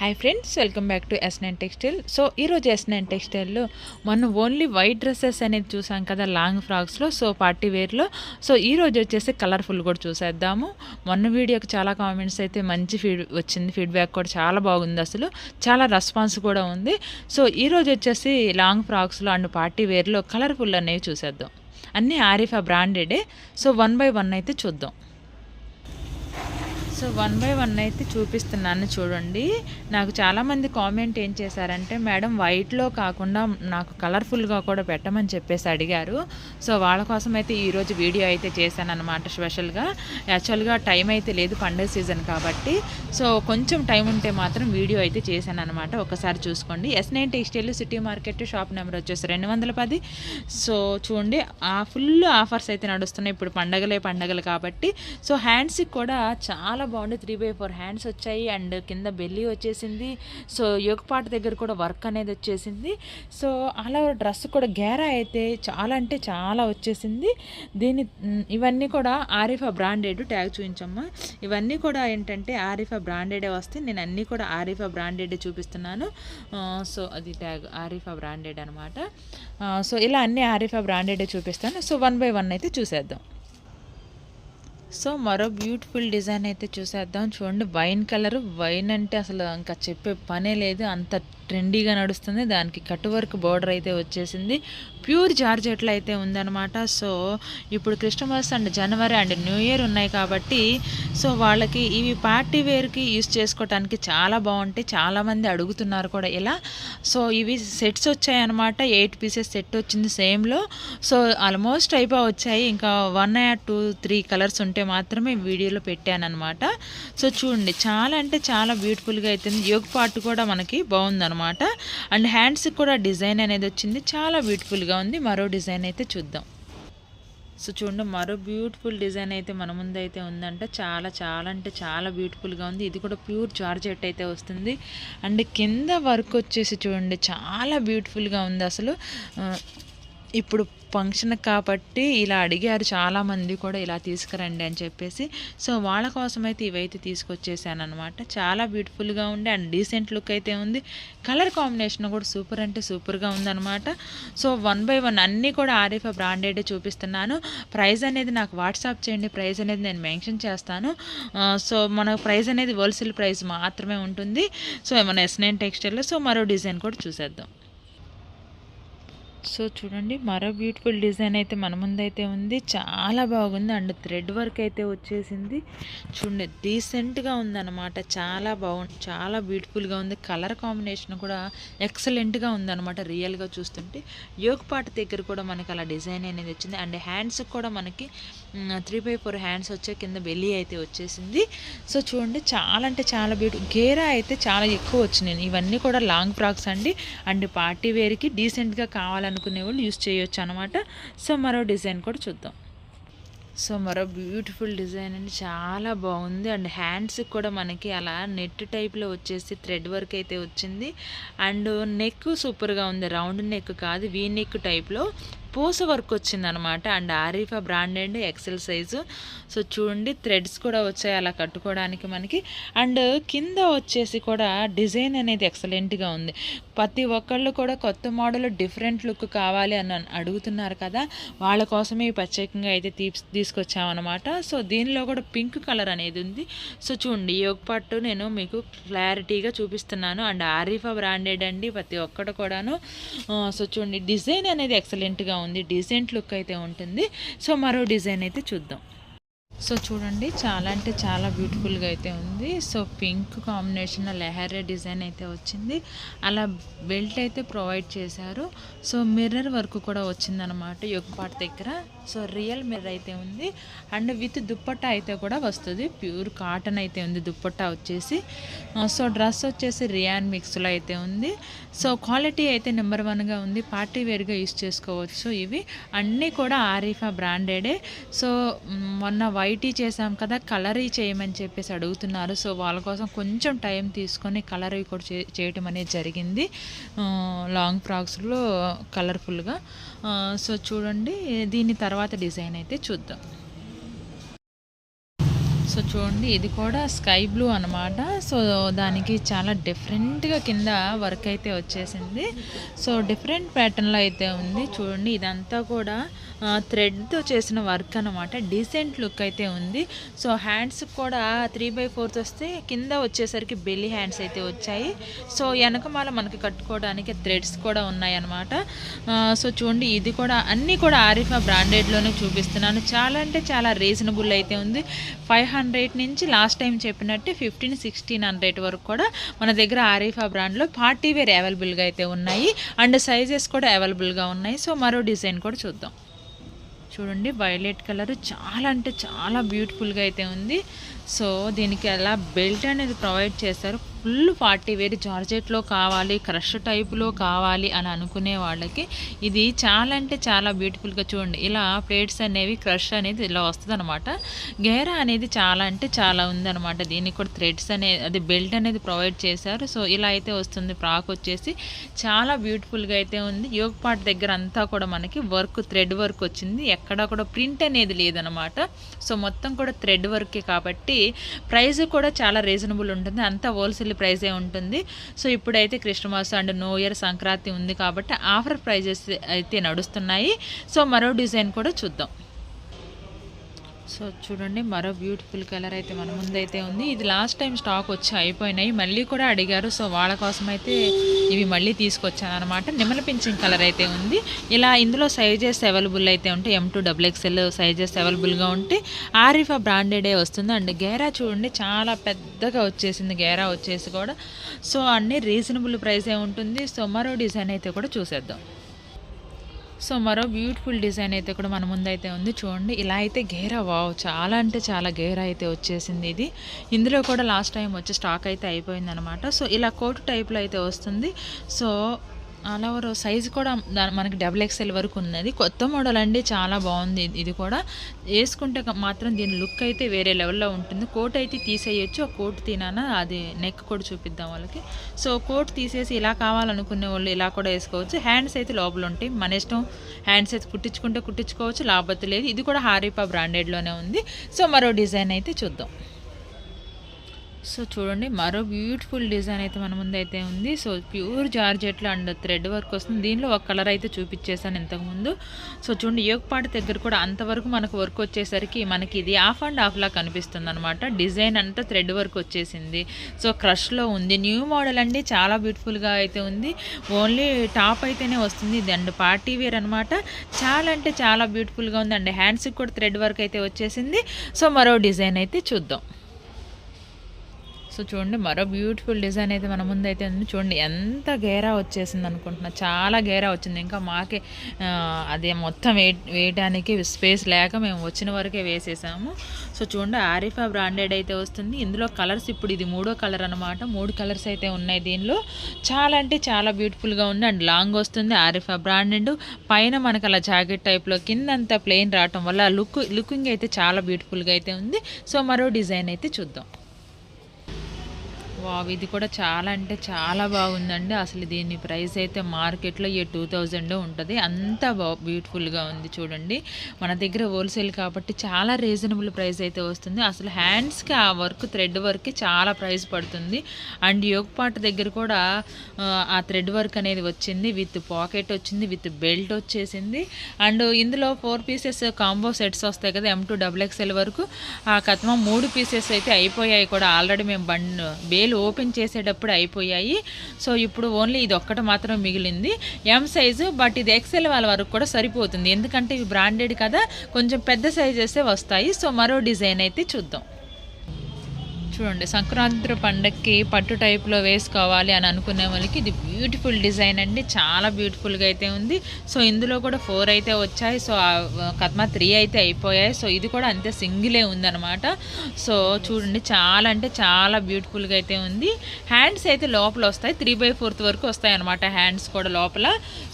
Hi friends welcome back to S nine textile so ఈరోజు yes nine టెక్స్టైల్లో మనం only white dresses అనేది చూసాం కదా లాంగ్ ఫ్రాక్స్లో సో పార్టీ వేర్లో సో ఈ రోజు వచ్చేసి కలర్ఫుల్ కూడా చూసేద్దాము. మొన్న వీడియోకి చాలా కామెంట్స్ అయితే మంచి ఫీడ్ వచ్చింది ఫీడ్బ్యాక్ కూడా చాలా బాగుంది అసలు. చాలా రెస్పాన్స్ కూడా ఉంది. సో ఈ రోజు వచ్చేసి లాంగ్ ఫ్రాక్స్లో అండ్ పార్టీ వేర్లో కలర్ఫుల్ అనేవి చూసేద్దాం. అన్నీ ఆరిఫా బ్రాండెడే సో వన్ బై వన్ అయితే చూద్దాం. సో వన్ బై వన్ అయితే చూపిస్తున్నాను చూడండి. నాకు చాలామంది కామెంట్ ఏం చేశారంటే మేడం వైట్లో కాకుండా నాకు కలర్ఫుల్గా కూడా పెట్టమని చెప్పేసి అడిగారు. సో వాళ్ళ కోసం అయితే ఈరోజు వీడియో అయితే చేశాను అనమాట స్పెషల్గా. యాక్చువల్గా టైం అయితే లేదు పండుగ సీజన్ కాబట్టి. సో కొంచెం టైం ఉంటే మాత్రం వీడియో అయితే చేశాను అనమాట ఒకసారి చూసుకోండి. S nine textile city market shop number వచ్చేసి రెండు వందల పది. సో చూడండి ఆ ఫుల్ ఆఫర్స్ అయితే నడుస్తున్నాయి. ఇప్పుడు పండగలే పండగలు కాబట్టి. సో హ్యాండ్స్కి కూడా చాలా బాగుంది. త్రీ బై ఫోర్ హ్యాండ్స్ వచ్చాయి. అండ్ కింద బెల్లి వచ్చేసింది. సో యోగపాటు దగ్గర కూడా వర్క్ అనేది వచ్చేసింది. సో అలా డ్రెస్ కూడా గేరా అయితే చాలా అంటే చాలా వచ్చేసింది. దీని ఇవన్నీ కూడా ఆరిఫా బ్రాండెడ్ ట్యాగ్ చూపించమ్మా. ఇవన్నీ కూడా ఏంటంటే ఆరిఫా బ్రాండెడే వస్తాయి. నేను అన్నీ కూడా ఆరిఫా బ్రాండెడ్ చూపిస్తున్నాను. సో అది ట్యాగ్ ఆరిఫా బ్రాండెడ్ అనమాట సో ఇలా అన్ని ఆరిఫా బ్రాండెడ్ చూపిస్తాను. సో వన్ బై వన్ అయితే చూసేద్దాం. సో మరో బ్యూటిఫుల్ డిజైన్ అయితే చూసేద్దాం. చూడండి వైన్ కలర్. వైన్ అంటే అసలు ఇంకా చెప్పే పనే లేదు. అంత ట్రెండీగా నడుస్తుంది. దానికి కట్ వర్క్ బార్డర్ అయితే వచ్చేసింది. ప్యూర్ జార్జెట్లో అయితే ఉందన్నమాట. సో ఇప్పుడు క్రిస్టమస్ అండ్ జనవరి అండ్ న్యూ ఇయర్ ఉన్నాయి కాబట్టి సో వాళ్ళకి ఇవి పార్టీ వేర్కి యూస్ చేసుకోవటానికి చాలా బాగుంటాయి. చాలామంది అడుగుతున్నారు కూడా ఇలా. సో ఇవి సెట్స్ వచ్చాయన్నమాట. ఎయిట్ పీసెస్ సెట్ వచ్చింది సేమ్లో. సో ఆల్మోస్ట్ అయిపో వచ్చాయి. ఇంకా one or two three colours ఉంటే మాత్రమే వీడియోలో పెట్టానమాట సో చూడండి. చాలా అంటే చాలా బ్యూటిఫుల్గా అవుతుంది యోగ పార్ట్ కూడా మనకి బాగుందన్నమాట. అండ్ హ్యాండ్స్కి కూడా డిజైన్ అనేది వచ్చింది. చాలా బ్యూటిఫుల్గా ఉంది. మరో డిజైన్ అయితే చూద్దాం. సో చూడండి మరో బ్యూటిఫుల్ డిజైన్ అయితే మన ముందు అయితే ఉందంట. చాలా చాలా అంటే చాలా బ్యూటిఫుల్గా ఉంది. ఇది కూడా ప్యూర్ జార్జెట్ అయితే వస్తుంది. అండ్ కింద వర్క్ వచ్చేసి చూడండి చాలా బ్యూటిఫుల్గా ఉంది అసలు. ఇప్పుడు ఫంక్షన్ కాబట్టి ఇలా అడిగారు చాలామంది కూడా ఇలా తీసుకురండి అని చెప్పేసి. సో వాళ్ళ కోసం అయితే ఇవైతే తీసుకొచ్చేసాను అనమాట చాలా బ్యూటిఫుల్గా ఉండే అండ్ డీసెంట్ లుక్ అయితే ఉంది. కలర్ కాంబినేషన్ కూడా సూపర్ అంటే సూపర్గా ఉందన్నమాట. సో వన్ బై వన్ అన్నీ కూడా ఆరిఫా బ్రాండెడ్ చూపిస్తున్నాను. ప్రైస్ అనేది నాకు వాట్సాప్ చేయండి. ప్రైస్ అనేది నేను మెన్షన్ చేస్తాను. సో మన ప్రైస్ అనేది హోల్సేల్ ప్రైస్ మాత్రమే ఉంటుంది. సో మన ఎస్ నైన్ టెక్స్టైల్లో సో మరో డిజైన్ కూడా చూసేద్దాం. సో చూడండి మరో బ్యూటిఫుల్ డిజైన్ అయితే మన ముందైతే ఉంది. చాలా బాగుంది. అండ్ థ్రెడ్ వర్క్ అయితే వచ్చేసింది. చూడండి డీసెంట్గా ఉందన్నమాట. చాలా బాగుంది చాలా బ్యూటిఫుల్గా ఉంది. కలర్ కాంబినేషన్ కూడా ఎక్సలెంట్గా ఉందన్నమాట రియల్గా చూస్తుంటే. యోగ పాట దగ్గర కూడా మనకి అలా డిజైన్ అనేది వచ్చింది. అండ్ హ్యాండ్స్ కూడా మనకి త్రీ బై ఫోర్ హ్యాండ్స్ వచ్చే కింద బెల్లి అయితే వచ్చేసింది. సో చూడండి చాలా అంటే చాలా బ్యూటి గేరా అయితే చాలా ఎక్కువ వచ్చినాయి. ఇవన్నీ కూడా లాంగ్ ఫ్రాక్స్ అండి. అండ్ పార్టీ వేర్కి డీసెంట్గా చేయాలనుకునే వాళ్ళు యూస్ చేయొచ్చు అనమాట సో మరో డిజైన్ కూడా చూద్దాం. సో మరో బ్యూటిఫుల్ డిజైన్ అండి. చాలా బాగుంది. అండ్ హ్యాండ్స్ కూడా మనకి అలా నెట్ టైప్లో వచ్చేసి థ్రెడ్ వర్క్ అయితే వచ్చింది. అండ్ నెక్ సూపర్గా ఉంది. రౌండ్ నెక్ కాదు వీ నెక్ టైప్లో. పూస వర్క్ వచ్చిందనమాట. And Arifa branded XL size so చూడండి థ్రెడ్స్ కూడా వచ్చాయి అలా కట్టుకోవడానికి మనకి. అండ్ కింద వచ్చేసి కూడా డిజైన్ అనేది ఎక్సలెంట్గా ఉంది. ప్రతి ఒక్కళ్ళు కూడా కొత్త మోడల్ డిఫరెంట్ లుక్ కావాలి అని అడుగుతున్నారు కదా. వాళ్ళ కోసమే ప్రత్యేకంగా అయితే తీ తీసుకొచ్చామన్నమాట సో దీనిలో కూడా పింక్ కలర్ అనేది ఉంది. సో చూడండి ఈ ఒక పట్టు నేను మీకు క్లారిటీగా చూపిస్తున్నాను. అండ్ ఆరిఫా బ్రాండెడ్ అండి ప్రతి ఒక్కటి కూడాను. సో చూడండి డిజైన్ అనేది ఎక్సలెంట్గా ఉంది. డీసెంట్ లుక్ అయితే ఉంటుంది. సో మరో డిజైన్ అయితే చూద్దాం. సో చూడండి చాలా అంటే చాలా బ్యూటిఫుల్గా అయితే ఉంది. సో పింక్ కాంబినేషన్ లెహరే డిజైన్ అయితే వచ్చింది. అలా బెల్ట్ అయితే ప్రొవైడ్ చేశారు. సో మిర్రర్ వర్క్ కూడా వచ్చిందనమాట యొక్కపాట దగ్గర. సో రియల్ మిర్రర్ అయితే ఉంది. అండ్ విత్ దుప్పట్టా అయితే కూడా వస్తుంది. ప్యూర్ కాటన్ అయితే ఉంది దుప్పట్టా వచ్చేసి. సో డ్రెస్ వచ్చేసి రియాన్ మిక్స్లో అయితే ఉంది. సో క్వాలిటీ అయితే నెంబర్ వన్గా ఉంది. పార్టీ వేర్గా యూస్ చేసుకోవచ్చు ఇవి. అన్నీ కూడా ఆరిఫా బ్రాండెడే సో మొన్న వై చేసాం కదా కలరీ చేయమని చెప్పేసి అడుగుతున్నారు. సో వాళ్ళ కోసం కొంచెం టైం తీసుకొని కలరీ కూడా చే చేయటం అనేది జరిగింది. లాంగ్ ఫ్రాక్స్లో కలర్ఫుల్గా. సో చూడండి దీని తర్వాత డిజైన్ అయితే చూద్దాం. సో చూడండి ఇది కూడా స్కై బ్లూ అనమాట సో దానికి చాలా డిఫరెంట్గా కింద వర్క్ అయితే వచ్చేసింది. సో డిఫరెంట్ ప్యాటర్న్లో అయితే ఉంది. చూడండి ఇదంతా కూడా థ్రెడ్తో చేసిన వర్క్ అనమాట డీసెంట్ లుక్ అయితే ఉంది. సో హ్యాండ్స్ కూడా త్రీ బై ఫోర్త్ వస్తే కింద వచ్చేసరికి బెల్లి హ్యాండ్స్ అయితే వచ్చాయి. సో వెనకమాల మనకి కట్టుకోవడానికి థ్రెడ్స్ కూడా ఉన్నాయన్నమాట సో చూడండి ఇది కూడా అన్నీ కూడా ఆరిఫా బ్రాండెడ్లోనే చూపిస్తున్నాను. చాలా అంటే చాలా రీజనబుల్ అయితే ఉంది. ఫైవ్ హండ్రెడ్ నుంచి లాస్ట్ టైం చెప్పినట్టు ఫిఫ్టీన్ సిక్స్టీన్ హండ్రెడ్ వరకు కూడా మన దగ్గర ఆరిఫా బ్రాండ్లో పార్టీ వేర్ అవైలబుల్గా అయితే ఉన్నాయి. అండ్ సైజెస్ కూడా అవైలబుల్గా ఉన్నాయి. సో మరో డిజైన్ కూడా చూద్దాం. చూడండి వైలెట్ కలర్ చాలా అంటే చాలా బ్యూటిఫుల్గా అయితే ఉంది. సో దీనికి అలా బెల్ట్ అనేది ప్రొవైడ్ చేస్తారు ఫుల్ పార్టీ వేర్ జార్జెట్లో కావాలి క్రష్ టైప్లో కావాలి అని అనుకునే వాళ్ళకి ఇది చాలా అంటే చాలా బ్యూటిఫుల్గా చూడండి. ఇలా ప్లేట్స్ అనేవి క్రష్ అనేది ఇలా వస్తుంది అనమాట గేరా అనేది చాలా అంటే చాలా ఉందన్నమాట. దీనికి కూడా థ్రెడ్స్ అనేది అది బెల్ట్ అనేది ప్రొవైడ్ చేశారు. సో ఇలా అయితే వస్తుంది. ఫ్రాక్ వచ్చేసి చాలా బ్యూటిఫుల్గా అయితే ఉంది. యోగ పాట్ దగ్గర అంతా కూడా మనకి వర్క్ థ్రెడ్ వర్క్ వచ్చింది. ఎక్కడా కూడా ప్రింట్ అనేది లేదనమాట సో మొత్తం కూడా థ్రెడ్ వర్కే కాబట్టి ప్రైస్ కూడా చాలా రీజనబుల్ ఉంటుంది. అంతా హోల్సేల్ ప్రైజే ఉంటుంది. సో ఇప్పుడైతే Christmas and new year Sankranti ఉంది కాబట్టి ఆఫర్ ప్రైజెస్ అయితే నడుస్తున్నాయి. సో మరో డిజైన్ కూడా చూద్దాం. సో చూడండి మరో బ్యూటిఫుల్ కలర్ అయితే మన ముందైతే ఉంది. ఇది లాస్ట్ టైం స్టాక్ వచ్చి అయిపోయినాయి. మళ్ళీ కూడా అడిగారు సో వాళ్ళ కోసం అయితే ఇవి మళ్ళీ తీసుకొచ్చాను అనమాట నిమ్మల పింఛింగ్ కలర్ అయితే ఉంది. ఇలా ఇందులో సైజెస్ అవైలబుల్ అయితే ఉంటాయి M to double XL sizes అవైలబుల్గా ఉంటే ఆరిఫా బ్రాండెడే వస్తుంది. అండ్ గేరా చూడండి చాలా పెద్దగా వచ్చేసింది. గేరా వచ్చేసి కూడా సో అన్నీ రీజనబుల్ ప్రైసే ఉంటుంది. సో మరో డిజైన్ అయితే కూడా చూసేద్దాం. సో మరో బ్యూటిఫుల్ డిజైన్ అయితే కూడా మన ముందైతే ఉంది. చూడండి ఇలా అయితే గేరా వావ్ చాలా అంటే చాలా గేరా అయితే వచ్చేసింది ఇది. ఇందులో కూడా లాస్ట్ టైం వచ్చి స్టాక్ అయితే అయిపోయింది అనమాట సో ఇలా కోటు టైప్లో అయితే వస్తుంది. సో ఆల్ సైజు కూడా మనకి డబుల్ ఎక్స్ఎల్ వరకు ఉన్నది. కొత్త మోడల్ అండి చాలా బాగుంది ఇది కూడా. వేసుకుంటే మాత్రం దీని లుక్ అయితే వేరే లెవెల్లో ఉంటుంది. కోట్ అయితే తీసేయచ్చు. కోట్ తినానా? అది నెక్ కూడా చూపిద్దాం వాళ్ళకి. సో కోట్ తీసేసి ఇలా కావాలనుకునే వాళ్ళు ఇలా కూడా వేసుకోవచ్చు. హ్యాండ్స్ అయితే లోపల ఉంటాయి. మన ఇష్టం హ్యాండ్స్ అయితే కుట్టించుకుంటే కుట్టించుకోవచ్చు. లాభత లేదు. ఇది కూడా హారీపా బ్రాండెడ్లోనే ఉంది. సో మరో డిజైన్ అయితే చూద్దాం. సో చూడండి మరో బ్యూటిఫుల్ డిజైన్ అయితే మన ముందు అయితే ఉంది. సో ప్యూర్ జార్జెట్లో అండ్ థ్రెడ్ వర్క్ వస్తుంది. దీనిలో ఒక కలర్ అయితే చూపించేసాను ఇంతకుముందు. సో చూడండి యోగపాటి దగ్గర కూడా అంతవరకు మనకు వర్క్ వచ్చేసరికి మనకి ఇది ఆఫ్ అండ్ ఆఫ్ లా కనిపిస్తుంది అనమాట డిజైన్ అంతా థ్రెడ్ వర్క్ వచ్చేసింది. సో క్రష్లో ఉంది. న్యూ మోడల్ అండి. చాలా బ్యూటిఫుల్గా అయితే ఉంది. ఓన్లీ టాప్ అయితేనే వస్తుంది. ఇది అండ్ పార్టీ వేర్ అనమాట చాలా అంటే చాలా బ్యూటిఫుల్గా ఉంది. అండ్ హ్యాండ్స్కి కూడా థ్రెడ్ వర్క్ అయితే వచ్చేసింది. సో మరో డిజైన్ అయితే చూద్దాం. సో చూడండి మరో బ్యూటిఫుల్ డిజైన్ అయితే మన ముందు అయితే ఉంది. చూడండి ఎంత గేరా వచ్చేసింది అనుకుంటున్నా. చాలా గేరా వచ్చింది. ఇంకా మాకే అదే మొత్తం వే వేయడానికి స్పేస్ లేక మేము వచ్చిన వరకే వేసేసాము. సో చూడండి ఆరిఫా బ్రాండెడ్ అయితే వస్తుంది. ఇందులో కలర్స్ ఇప్పుడు ఇది మూడో కలర్ అనమాట మూడు కలర్స్ అయితే ఉన్నాయి దీనిలో. చాలా అంటే చాలా బ్యూటిఫుల్గా ఉంది. అండ్ లాంగ్ వస్తుంది ఆరిఫా బ్రాండెడ్ పైన మనకు అలా జాకెట్ టైప్లో కింద అంతా ప్లెయిన్ రావటం వల్ల లుక్ లుకింగ్ అయితే చాలా బ్యూటిఫుల్గా అయితే ఉంది. సో మరో డిజైన్ అయితే చూద్దాం. వావ్ ఇది కూడా చాలా అంటే చాలా బాగుందండి. అసలు దీని ప్రైస్ అయితే మార్కెట్లో ఏ టూ థౌజండ్ ఉంటుంది. అంత బా బ్యూటిఫుల్గా ఉంది చూడండి. మన దగ్గర హోల్సేల్ కాబట్టి చాలా రీజనబుల్ ప్రైస్ అయితే వస్తుంది. అసలు హ్యాండ్స్కి ఆ వర్క్ థ్రెడ్ వర్క్కి చాలా ప్రైస్ పడుతుంది. అండ్ యోగ్ పార్ట్ దగ్గర కూడా ఆ థ్రెడ్ వర్క్ అనేది వచ్చింది. విత్ పాకెట్ వచ్చింది విత్ బెల్ట్ వచ్చేసింది. అండ్ ఇందులో ఫోర్ పీసెస్ కాంబో సెట్స్ వస్తాయి కదా ఎం టూ డబుల్ ఎక్స్ఎల్ వరకు. ఆ కథమ మూడు పీసెస్ అయితే అయిపోయాయి కూడా. ఆల్రెడీ మేము బండ్ బేలు ఓపెన్ చేసేటప్పుడు అయిపోయాయి. సో ఇప్పుడు ఓన్లీ ఇది ఒక్కటి మాత్రం మిగిలింది. ఎం సైజు బట్ ఇది ఎక్సెల్ వాళ్ళ వరకు కూడా సరిపోతుంది. ఎందుకంటే ఇవి బ్రాండెడ్ కదా కొంచెం పెద్ద సైజెసే వస్తాయి. సో మరో డిజైన్ అయితే చూద్దాం. చూడండి సంక్రాంతి పండగకి పట్టు టైప్లో వేసుకోవాలి అని అనుకునే వాళ్ళకి ఇది బ్యూటిఫుల్ డిజైన్ అండి చాలా బ్యూటిఫుల్గా అయితే ఉంది. సో ఇందులో కూడా ఫోర్ అయితే వచ్చాయి సో కత్మా త్రీ అయితే అయిపోయాయి. సో ఇది కూడా అంతే సింగిలే ఉందనమాట సో చూడండి చాలా అంటే చాలా బ్యూటిఫుల్గా అయితే ఉంది. హ్యాండ్స్ అయితే లోపల వస్తాయి త్రీ బై ఫోర్త్ వరకు వస్తాయి అనమాట హ్యాండ్స్ కూడా లోపల.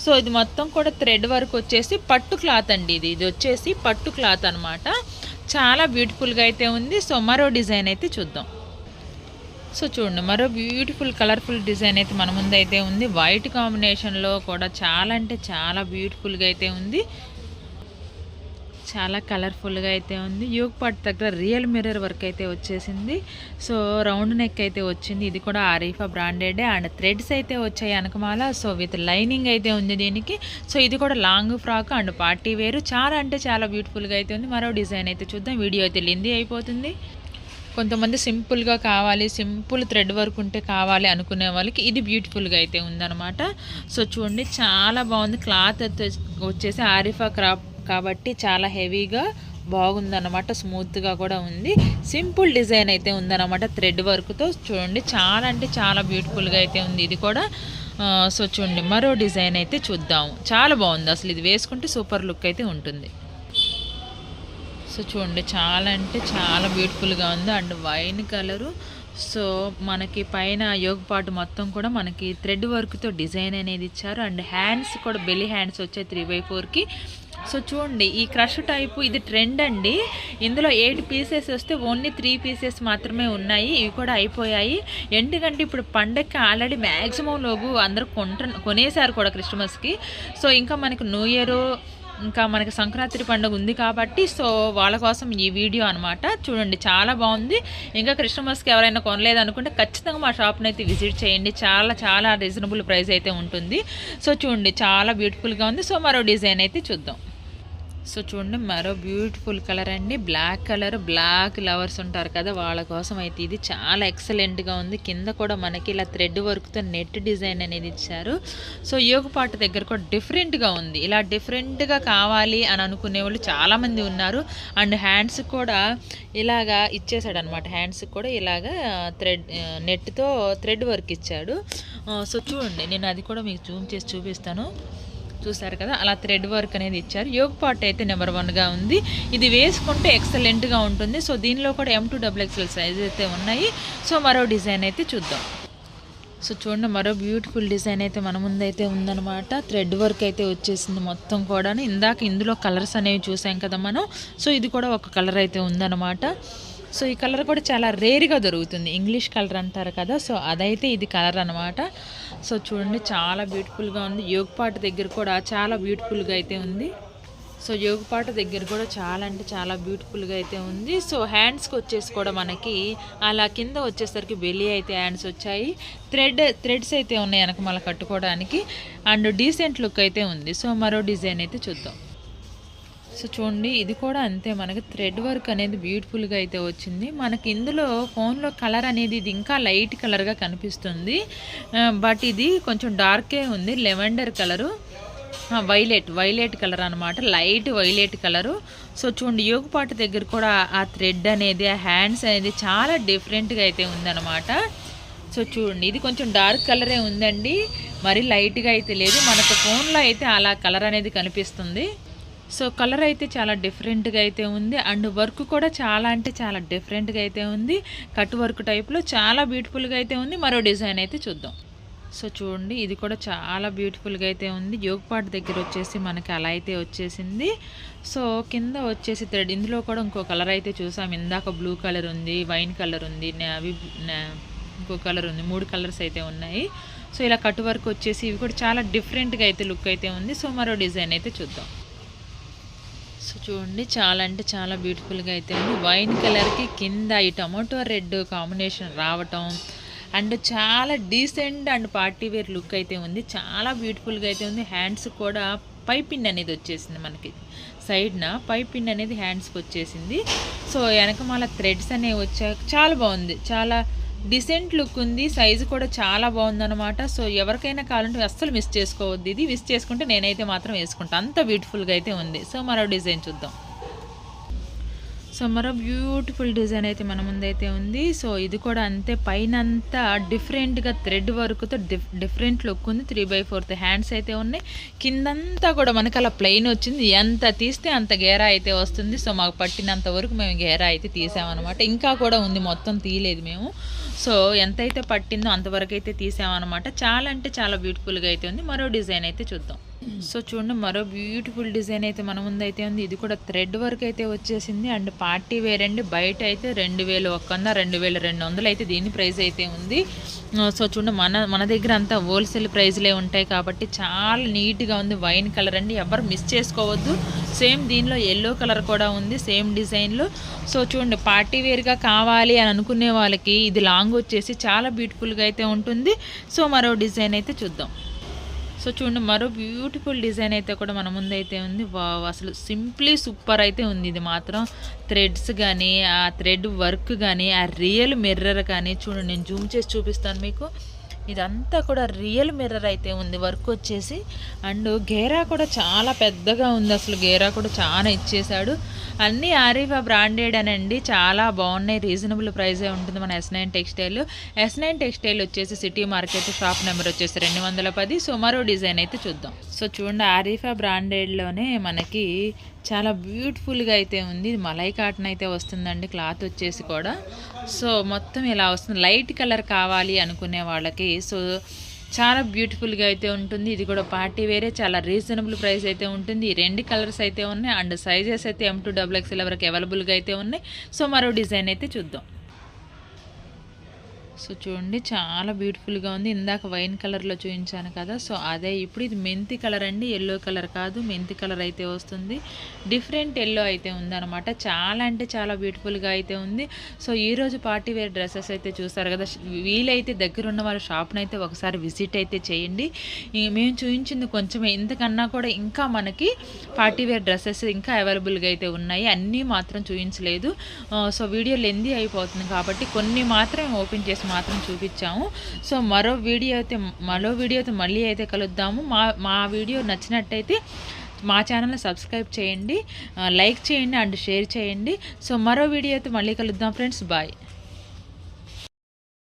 సో ఇది మొత్తం కూడా థ్రెడ్ వరకు వచ్చేసి పట్టు క్లాత్ అండి ఇది. ఇది వచ్చేసి పట్టు క్లాత్ అనమాట చాలా బ్యూటిఫుల్గా అయితే ఉంది. సో మరో డిజైన్ అయితే చూద్దాం. సో చూడండి మరో బ్యూటిఫుల్ కలర్ఫుల్ డిజైన్ అయితే మన ముందు అయితే ఉంది వైట్ కాంబినేషన్లో కూడా చాలా అంటే చాలా బ్యూటిఫుల్గా అయితే ఉంది. చాలా కలర్ఫుల్గా అయితే ఉంది. యూగ్ పార్ట్ దగ్గర రియల్ మిర్రర్ వర్క్ అయితే వచ్చేసింది. సో రౌండ్ నెక్ అయితే వచ్చింది. ఇది కూడా ఆరీఫా బ్రాండెడ్. అండ్ థ్రెడ్స్ అయితే వచ్చాయి అనకమాల. సో విత్ లైనింగ్ అయితే ఉంది దీనికి. సో ఇది కూడా లాంగ్ ఫ్రాక్ అండ్ పార్టీ వేరు. చాలా అంటే చాలా బ్యూటిఫుల్గా అయితే ఉంది. మరో డిజైన్ అయితే చూద్దాం. వీడియో అయితే లింది అయిపోతుంది. కొంతమంది సింపుల్గా కావాలి సింపుల్ థ్రెడ్ వర్క్ ఉంటే కావాలి అనుకునే వాళ్ళకి ఇది బ్యూటిఫుల్గా అయితే ఉందనమాట సో చూడండి చాలా బాగుంది. క్లాత్ వచ్చేసి ఆరిఫా క్రాప్ కాబట్టి చాలా హెవీగా బాగుందన్నమాట స్మూత్గా కూడా ఉంది. సింపుల్ డిజైన్ అయితే ఉందన్నమాట థ్రెడ్ వర్క్తో. చూడండి చాలా అంటే చాలా బ్యూటిఫుల్గా అయితే ఉంది. ఇది కూడా సో చూడండి మరో డిజైన్ అయితే చూద్దాము. చాలా బాగుంది అసలు. ఇది వేసుకుంటే సూపర్ లుక్ అయితే ఉంటుంది. సో చూడండి చాలా అంటే చాలా బ్యూటిఫుల్గా ఉంది. అండ్ వైన్ కలరు సో మనకి పైన యోగ పాటు మొత్తం కూడా మనకి థ్రెడ్ వర్క్తో డిజైన్ అనేది ఇచ్చారు. అండ్ హ్యాండ్స్ కూడా బెలి హ్యాండ్స్ వచ్చాయి త్రీ బై ఫోర్కి. సో చూడండి ఈ క్రష్ టైపు ఇది ట్రెండ్ అండి. ఇందులో ఎయిట్ పీసెస్ వస్తే ఓన్లీ త్రీ పీసెస్ మాత్రమే ఉన్నాయి. ఇవి కూడా అయిపోయాయి. ఎందుకంటే ఇప్పుడు పండగకి ఆల్రెడీ మ్యాక్సిమం లోగు అందరూ కొంట కొనేసారు కూడా క్రిస్మస్కి సో ఇంకా మనకు న్యూ ఇయర్ ఇంకా మనకి సంక్రాంతి పండుగ ఉంది కాబట్టి సో వాళ్ళ కోసం ఈ వీడియో అనమాట చూడండి చాలా బాగుంది. ఇంకా క్రిస్టమస్కి ఎవరైనా కొనలేదు అనుకుంటే ఖచ్చితంగా మా షాప్ని అయితే విజిట్ చేయండి. చాలా చాలా రీజనబుల్ ప్రైస్ అయితే ఉంటుంది. సో చూడండి చాలా బ్యూటిఫుల్గా ఉంది. సో మరో డిజైన్ అయితే చూద్దాం. సో చూడండి మరో బ్యూటిఫుల్ కలర్ అండి. బ్లాక్ కలర్ బ్లాక్ లవర్స్ ఉంటారు కదా వాళ్ళ కోసం అయితే ఇది చాలా ఎక్సలెంట్గా ఉంది. కింద కూడా మనకి ఇలా థ్రెడ్ వర్క్తో నెట్ డిజైన్ అనేది ఇచ్చారు. సో యోగ పాట దగ్గర కూడా డిఫరెంట్గా ఉంది. ఇలా డిఫరెంట్గా కావాలి అని అనుకునే వాళ్ళు చాలామంది ఉన్నారు. అండ్ హ్యాండ్స్ కూడా ఇలాగా ఇచ్చేసాడు అనమాట హ్యాండ్స్కి కూడా ఇలాగా థ్రెడ్ నెట్తో థ్రెడ్ వర్క్ ఇచ్చాడు. సో చూడండి నేను అది కూడా మీకు జూమ్ చేసి చూపిస్తాను. చూసారు కదా అలా థ్రెడ్ వర్క్ అనేది ఇచ్చారు. యోగ పాట్ అయితే నెంబర్ వన్గా ఉంది. ఇది వేసుకుంటే ఎక్సలెంట్గా ఉంటుంది. సో దీనిలో కూడా M to double XL size అయితే ఉన్నాయి. సో మరో డిజైన్ అయితే చూద్దాం. సో చూడండి మరో బ్యూటిఫుల్ డిజైన్ అయితే మన ముందైతే ఉందనమాట థ్రెడ్ వర్క్ అయితే వచ్చేసింది మొత్తం కూడా ఇందాక ఇందులో కలర్స్ అనేవి చూసాం కదా మనం. సో ఇది కూడా ఒక కలర్ అయితే ఉందన్నమాట. సో ఈ కలర్ కూడా చాలా రేర్గా దొరుకుతుంది. ఇంగ్లీష్ కలర్ అంటారు కదా సో అదైతే ఇది కలర్ అనమాట సో చూడండి చాలా బ్యూటిఫుల్గా ఉంది. యోగపాట దగ్గర కూడా చాలా బ్యూటిఫుల్గా అయితే ఉంది. సో యోగపాట దగ్గర కూడా చాలా అంటే చాలా బ్యూటిఫుల్గా అయితే ఉంది. సో హ్యాండ్స్కి వచ్చేసి కూడా మనకి అలా కింద వచ్చేసరికి బెల్లి అయితే హ్యాండ్స్ వచ్చాయి. థ్రెడ్ థ్రెడ్స్ అయితే ఉన్నాయి వెనక మళ్ళీ కట్టుకోవడానికి. అండ్ డీసెంట్ లుక్ అయితే ఉంది. సో మరో డిజైన్ అయితే చూద్దాం. సో చూడండి ఇది కూడా అంతే. మనకి థ్రెడ్ వర్క్ అనేది బ్యూటిఫుల్గా అయితే వచ్చింది. మనకి ఇందులో ఫోన్లో కలర్ అనేది ఇది ఇంకా లైట్ కలర్గా కనిపిస్తుంది. బట్ ఇది కొంచెం డార్కే ఉంది. Lavender colour. Violet violet colour అనమాట లైట్ వైలెట్ కలరు. సో చూడండి యోగపాటు దగ్గర కూడా ఆ థ్రెడ్ అనేది ఆ హ్యాండ్స్ అనేది చాలా డిఫరెంట్గా అయితే ఉందన్నమాట. సో చూడండి ఇది కొంచెం డార్క్ కలరే ఉందండి. మరి లైట్గా అయితే లేదు. మనకు ఫోన్లో అయితే అలా కలర్ అనేది కనిపిస్తుంది. సో కలర్ అయితే చాలా డిఫరెంట్గా అయితే ఉంది. అండ్ వర్క్ కూడా చాలా అంటే చాలా డిఫరెంట్గా అయితే ఉంది. కట్ వర్క్ టైప్లో చాలా బ్యూటిఫుల్గా అయితే ఉంది. మరో డిజైన్ అయితే చూద్దాం. సో చూడండి ఇది కూడా చాలా బ్యూటిఫుల్గా అయితే ఉంది. యోగపాట్ దగ్గర వచ్చేసి మనకి అలా అయితే వచ్చేసింది. సో కింద వచ్చేసి థ్రెడ్. ఇందులో కూడా ఇంకో కలర్ అయితే చూసాం. ఇందాక బ్లూ కలర్ ఉంది వైన్ కలర్ ఉంది అవి ఇంకో కలర్ ఉంది. మూడు కలర్స్ అయితే ఉన్నాయి. సో ఇలా కట్ వర్క్ వచ్చేసి ఇవి కూడా చాలా డిఫరెంట్గా అయితే లుక్ అయితే ఉంది. సో మరో డిజైన్ అయితే చూద్దాం. చూడండి. చాలా అంటే చాలా బ్యూటిఫుల్గా అయితే ఉంది. వైన్ కలర్కి కింద ఈ టమాటో రెడ్ కాంబినేషన్ రావటం అండ్ చాలా decent and party wear look అయితే ఉంది. చాలా బ్యూటిఫుల్గా అయితే ఉంది. హ్యాండ్స్ కూడా పైపిన్ అనేది వచ్చేసింది మనకి. సైడ్న పైపిన్ అనేది హ్యాండ్స్కి వచ్చేసింది. సో వెనకమాల థ్రెడ్స్ అనేవి వచ్చాక చాలా బాగుంది. చాలా డిసెంట్ లుక్ ఉంది సైజు కూడా చాలా బాగుందన్నమాట. సో ఎవరికైనా కావాలంటే అస్సలు మిస్ చేసుకోవద్దు. ఇది మిస్ చేసుకుంటే నేనైతే మాత్రం వేసుకుంటాను అంత బ్యూటిఫుల్గా అయితే ఉంది. సో మరో డిజైన్ చూద్దాం. సో మరో బ్యూటిఫుల్ డిజైన్ అయితే మన ముందైతే ఉంది. సో ఇది కూడా అంతే పైన అంతా డిఫరెంట్గా థ్రెడ్ వర్క్తో డిఫ్ డిఫరెంట్ లుక్ ఉంది. త్రీ బై ఫోర్త్ హ్యాండ్స్ అయితే ఉన్నాయి. కిందంతా కూడా మనకి అలా ప్లెయిన్ వచ్చింది. ఎంత తీస్తే అంత గేరా అయితే వస్తుంది. సో మాకు పట్టినంత వరకు మేము గేరా అయితే తీసామన్నమాట. ఇంకా కూడా ఉంది మొత్తం తీయలేదు మేము. సో ఎంతైతే పట్టిందో అంతవరకు అయితే తీసామన్నమాట. చాలా అంటే చాలా బ్యూటిఫుల్గా అయితే ఉంది. మరో డిజైన్ అయితే చూద్దాం. సో చూడండి మరో బ్యూటిఫుల్ డిజైన్ అయితే మన ముందు అయితే ఉంది. ఇది కూడా థ్రెడ్ వర్క్ అయితే వచ్చేసింది. అండ్ పార్టీ వేర్ అండి బయట అయితే రెండు వేలు ఒక్క వంద రెండు వేల రెండు వందలు అయితే దీని ప్రైస్ అయితే ఉంది. సో చూడండి మన మన దగ్గర అంతా హోల్సేల్ ప్రైస్లే ఉంటాయి కాబట్టి చాలా నీట్గా ఉంది. వైన్ కలర్ అండి ఎవరు మిస్ చేసుకోవద్దు. సేమ్ దీనిలో ఎల్లో కలర్ కూడా ఉంది సేమ్ డిజైన్లో. సో చూడండి పార్టీ వేర్గా కావాలి అని అనుకునే వాళ్ళకి ఇది లాంగ్ వచ్చేసి చాలా బ్యూటిఫుల్గా అయితే ఉంటుంది. సో మరో డిజైన్ అయితే చూద్దాం. సో చూడండి మరో బ్యూటిఫుల్ డిజైన్ అయితే కూడా మన ముందు అయితే ఉంది. వావ్ అసలు సింప్లీ సూపర్ అయితే ఉంది. ఇది మాత్రం థ్రెడ్స్ కానీ ఆ థ్రెడ్ వర్క్ కానీ ఆ రియల్ మిర్రర్ కానీ చూడండి నేను జూమ్ చేసి చూపిస్తాను మీకు. ఇదంతా కూడా రియల్ మిర్రర్ అయితే ఉంది. వర్క్ వచ్చేసి అండ్ గేరా కూడా చాలా పెద్దగా ఉంది. అసలు గేరా కూడా చాలా ఇచ్చేసాడు అన్నీ ఆరిఫా బ్రాండెడ్ అనండి. చాలా బాగున్నాయి. రీజనబుల్ ప్రైజే ఉంటుంది మన S nine textile S nine textile వచ్చేసి సిటీ మార్కెట్ షాప్ నెంబర్ వచ్చేసి రెండు వందల పది. సుమారు డిజైన్ అయితే చూద్దాం. సో చూడండి ఆరిఫా బ్రాండెడ్లోనే మనకి చాలా బ్యూటిఫుల్గా అయితే ఉంది. ఇది మలై కాటన్ అయితే వస్తుందండి క్లాత్ వచ్చేసి కూడా. సో మొత్తం ఇలా వస్తుంది. లైట్ కలర్ కావాలి అనుకునే వాళ్ళకి సో చాలా బ్యూటిఫుల్గా అయితే ఉంటుంది. ఇది కూడా పార్టీ వేరే చాలా రీజనబుల్ ప్రైస్ అయితే ఉంటుంది. రెండు కలర్స్ అయితే ఉన్నాయి. అండ్ సైజెస్ అయితే ఎం టూ డబుల్ ఎక్స్ఎల్ వరకు అవైలబుల్గా అయితే ఉన్నాయి. సో మరో డిజైన్ అయితే చూద్దాం. సో చూడండి చాలా బ్యూటిఫుల్గా ఉంది. ఇందాక వైన్ కలర్లో చూపించాను కదా. సో అదే ఇప్పుడు ఇది మెంతి కలర్ అండి. ఎల్లో కలర్ కాదు. మెంతి కలర్ అయితే వస్తుంది. డిఫరెంట్ ఎల్లో అయితే ఉందన్నమాట. చాలా అంటే చాలా బ్యూటిఫుల్గా అయితే ఉంది. సో ఈరోజు పార్టీ వేర్ డ్రెస్సెస్ అయితే చూస్తారు కదా. వీలైతే దగ్గర ఉన్న వాళ్ళ షాప్ని అయితే ఒకసారి విజిట్ అయితే చేయండి. మేము చూపించింది కొంచెమే. ఇంతకన్నా కూడా ఇంకా మనకి పార్టీ వేర్ డ్రెస్సెస్ ఇంకా అవైలబుల్గా అయితే ఉన్నాయి. అన్నీ మాత్రం చూపించలేదు. సో వీడియో లెందీ అయిపోతుంది కాబట్టి కొన్ని మాత్రం ఓపెన్ చేసి మాత్రం చూపించాము. సో మరో వీడియో అయితే మరో వీడియో అయితే మళ్ళీ అయితే కలుద్దాము. మా మా వీడియో నచ్చినట్టయితే మా ఛానల్ని సబ్స్క్రైబ్ చేయండి లైక్ చేయండి అండ్ షేర్ చేయండి. సో మరో వీడియో అయితే మళ్ళీ కలుద్దాం ఫ్రెండ్స్. బాయ్.